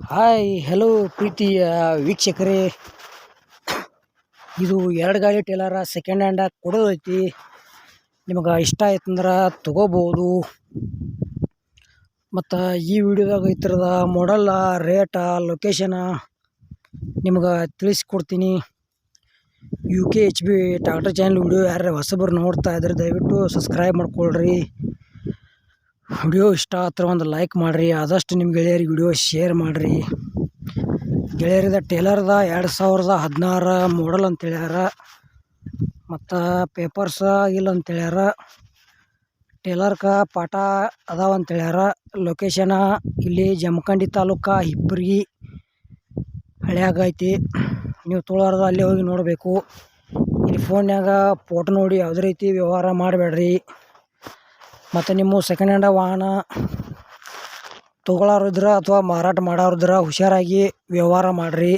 Hi hello ಪ್ರೀತಿಯ ವೀಕ್ಷಕರೇ. ಇದು ಎರಡು ಗಾಡಿ ಟೇಲರ ಸೆಕೆಂಡ್ ಹ್ಯಾಂಡ ಕೊಡೋದೈತಿ ನಿಮಗೆ ಇಷ್ಟ ಆಯ್ತಂದ್ರೆ ತಗೋಬೋದು. ಮತ್ತು ಈ ವಿಡಿಯೋದಾಗ ಐತಿರದ ಮಾಡಲ್ಲ ರೇಟ ಲೊಕೇಶನ ನಿಮ್ಗೆ ತಿಳಿಸ್ಕೊಡ್ತೀನಿ. U K H B tractor channel video ಯಾರು ಹೊಸಬ್ರು ನೋಡ್ತಾ ಇದ್ರೆ ದಯವಿಟ್ಟು ಸಬ್ಸ್ಕ್ರೈಬ್ ಮಾಡ್ಕೊಳ್ರಿ. ವಿಡಿಯೋ ಇಷ್ಟ ಆದ್ರೆ ಒಂದು ಲೈಕ್ ಮಾಡಿರಿ, ಆದಷ್ಟು ನಿಮ್ಮ ಗೆಳೆಯರಿಗೆ ವಿಡಿಯೋ ಶೇರ್ ಮಾಡಿರಿ. ಗೆಳೆಯರಿದ ಟೇಲರ್ದ ಎರಡು ಸಾವಿರದ ಹದಿನಾರು ಮಾಡಲ್ ಅಂತ ಹೇಳ್ಯಾರ, ಮತ್ತು ಪೇಪರ್ಸ ಇಲ್ಲ ಅಂತ ಹೇಳ್ಯಾರ ಟೇಲರ್ಕ ಪಾಠ ಅದಾವ ಅಂತ ಹೇಳ್ಯಾರ ಲೊಕೇಶನ ಇಲ್ಲಿ ಜಮಖಂಡಿ ತಾಲೂಕ ಹಿಪ್ಪರ್ಗಿ ಹಳ್ಯಾಗ ಐತಿ. ನೀವು ತೊಗೊಳಾರ್ದ ಅಲ್ಲೇ ಹೋಗಿ ನೋಡಬೇಕು. ಇಲ್ಲಿ ಫೋನ್ಯಾಗ ಫೋಟೋ ನೋಡಿ ಯಾವುದೇ ರೀತಿ ವ್ಯವಹಾರ ಮಾಡಬೇಡ್ರಿ. ಮತ್ತು ನಿಮ್ಮ ಸೆಕೆಂಡ್ ಹ್ಯಾಂಡ ವಾಹನ ತೊಗೊಳೋರಿದ್ರೆ ಅಥವಾ ಮಾರಾಟ ಮಾಡೋರಿದ್ರೆ ಹುಷಾರಾಗಿ ವ್ಯವಹಾರ ಮಾಡಿರಿ.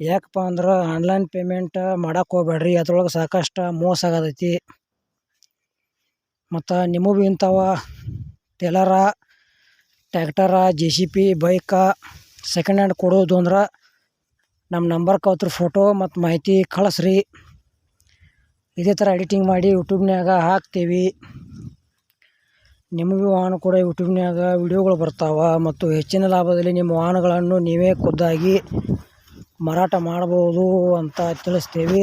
ಯಾಕಪ್ಪ ಅಂದ್ರೆ ಆನ್ಲೈನ್ ಪೇಮೆಂಟ್ ಮಾಡಕ್ಕೆ ಹೋಗ್ಬೇಡ್ರಿ. ಅದ್ರೊಳಗೆ ಸಾಕಷ್ಟು ಮೋಸ ಆಗತೈತಿ. ಮತ್ತು ನಿಮಗೂ ಇಂಥವ trailer tractor J C B bike second hand ಕೊಡೋದು ಅಂದ್ರೆ ನಮ್ಮ ನಂಬರ್ ಕವತ್ರ ಫೋಟೋ ಮತ್ತು ಮಾಹಿತಿ ಕಳಿಸ್ರಿ. ಇದೇ ಥರ ಎಡಿಟಿಂಗ್ ಮಾಡಿ ಯೂಟ್ಯೂಬ್ನಾಗ ಹಾಕ್ತೀವಿ. ನಿಮಗೂ ವಾಹನ ಕೂಡ ಯೂಟ್ಯೂಬ್ನ್ಯಾಗ ವಿಡಿಯೋಗಳು ಬರ್ತಾವೆ ಮತ್ತು ಹೆಚ್ಚಿನ ಲಾಭದಲ್ಲಿ ನಿಮ್ಮ ವಾಹನಗಳನ್ನು ನೀವೇ ಖುದ್ದಾಗಿ ಮಾರಾಟ ಮಾಡ್ಬೋದು ಅಂತ ತಿಳಿಸ್ತೀವಿ.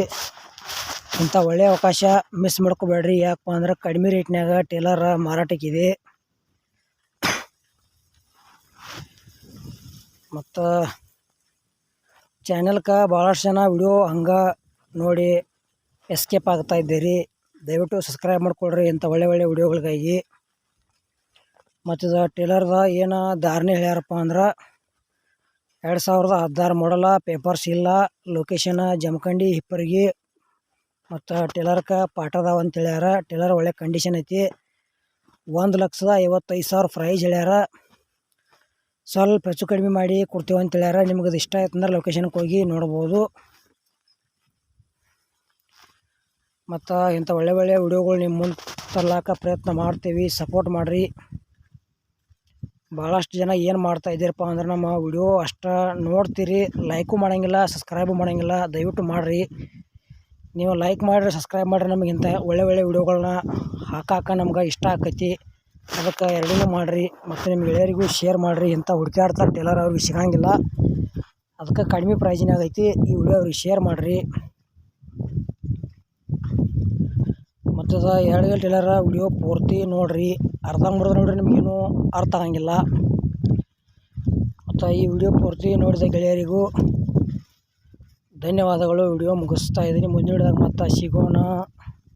ಇಂಥ ಒಳ್ಳೆಯ ಅವಕಾಶ ಮಿಸ್ ಮಾಡ್ಕೋಬೇಡ್ರಿ. ಯಾಕಪ್ಪ ಅಂದ್ರೆ ಕಡಿಮೆ ರೇಟ್ನ್ಯಾಗ ಟೇಲರ್ ಮಾರಾಟಕ್ಕಿದೆ. ಮತ್ತು ಚಾನೆಲ್ಗೆ ಭಾಳಷ್ಟು ಜನ ವಿಡಿಯೋ ಹಂಗೆ ನೋಡಿ ಎಸ್ಕೇಪ್ ಆಗ್ತಾ ಇದ್ದೀರಿ. ದಯವಿಟ್ಟು ಸಬ್ಸ್ಕ್ರೈಬ್ ಮಾಡ್ಕೊಳ್ರಿ ಇಂಥ ಒಳ್ಳೆ ಒಳ್ಳೆ ವಿಡಿಯೋಗಳಿಗಾಗಿ. ಮತ್ತು ಇದು ಟೇಲರ್ದ ಏನು ಧಾರಣೆ ಹೇಳ್ಯಾರಪ್ಪ ಅಂದ್ರೆ ಎರಡು ಸಾವಿರದ ಹದಿನಾರು ಮಾಡಲ ಪೇಪರ್ಸ್ ಇಲ್ಲ ಲೊಕೇಶನ ಜಮಖಂಡಿ, ಹಿಪ್ಪರಿಗೆ ಮತ್ತು ಟೇಲರ್ಕ ಪಾಠ ಅದಾವ ಅಂತ ಹೇಳ್ಯಾರ. ಟೇಲರ್ ಒಳ್ಳೆ ಕಂಡೀಷನ್ ಐತಿ. ಒಂದು ಲಕ್ಷದ ಐವತ್ತೈದು ಸಾವಿರ ಪ್ರೈಸ್ ಹೇಳ್ಯಾರ. ಸ್ವಲ್ಪ ಹೆಚ್ಚು ಕಡಿಮೆ ಮಾಡಿ ಕೊಡ್ತೀವಿ ಅಂತ ಹೇಳ್ಯಾರ. ನಿಮ್ಗೆ ಅದು ಇಷ್ಟ ಆಯ್ತು ಅಂದ್ರೆ ಲೊಕೇಶನ್ಗೆ ಹೋಗಿ ನೋಡ್ಬೋದು. ಮತ್ತು ಇಂಥ ಒಳ್ಳೆ ಒಳ್ಳೆ ವಿಡಿಯೋಗಳು ನಿಮ್ಮ ಮುಂದೆ ತರ್ಲಾಕ ಪ್ರಯತ್ನ ಮಾಡ್ತೀವಿ. ಸಪೋರ್ಟ್ ಮಾಡಿರಿ. ಭಾಳಷ್ಟು ಜನ ಏನು ಮಾಡ್ತಾ ಇದ್ದೀರಪ್ಪ ಅಂದ್ರೆ ನಮ್ಮ ವಿಡಿಯೋ ಅಷ್ಟು ನೋಡ್ತೀರಿ ಲೈಕು ಮಾಡೋಂಗಿಲ್ಲ ಸಬ್ಸ್ಕ್ರೈಬು ಮಾಡೋಂಗಿಲ್ಲ, ದಯವಿಟ್ಟು ಮಾಡಿರಿ. ನೀವು ಲೈಕ್ ಮಾಡಿರಿ ಸಬ್ಸ್ಕ್ರೈಬ್ ಮಾಡಿರಿ ನಮಗೆ ಇಂಥ ಒಳ್ಳೆ ಒಳ್ಳೆ ವಿಡಿಯೋಗಳನ್ನ ಹಾಕಾಕ ನಮ್ಗೆ ಇಷ್ಟ ಆಕೈತಿ. ಅದಕ್ಕೆ ಎರಡೂ ಮಾಡಿರಿ, ಮತ್ತು ನಿಮ್ಮ ಗೆಳೆಯರಿಗೂ ಶೇರ್ ಮಾಡಿರಿ. ಇಂಥ ಹುಡುಕಾಡ್ತಾ ಟೇಲರ್ ಅವ್ರಿಗೆ ಸಿಗಂಗಿಲ್ಲ. ಅದಕ್ಕೆ ಕಡಿಮೆ ಪ್ರೈಸಿನಾಗೈತಿ ಈ ವಿಡಿಯೋ ಅವ್ರಿಗೆ ಶೇರ್ ಮಾಡಿರಿ. ಅದು ಎರಡು ಗಂಟೆ ಇಲ್ಲಾರ ವಿಡಿಯೋ ಪೂರ್ತಿ ನೋಡಿರಿ. ಅರ್ಧಂಬರ್ಧ ನೋಡ್ರಿ ನಿಮಗೇನು ಅರ್ಥ ಆಗಂಗಿಲ್ಲ. ಮತ್ತು ಈ ವಿಡಿಯೋ ಪೂರ್ತಿ ನೋಡಿದ ಗೆಳೆಯರಿಗೂ ಧನ್ಯವಾದಗಳು. ವಿಡಿಯೋ ಮುಗಿಸ್ತಾ ಇದ್ದೀನಿ. ಮುಂದಿನ ವಿಡಿಯೋದಾಗ ಮತ್ತೆ ಸಿಗೋಣ.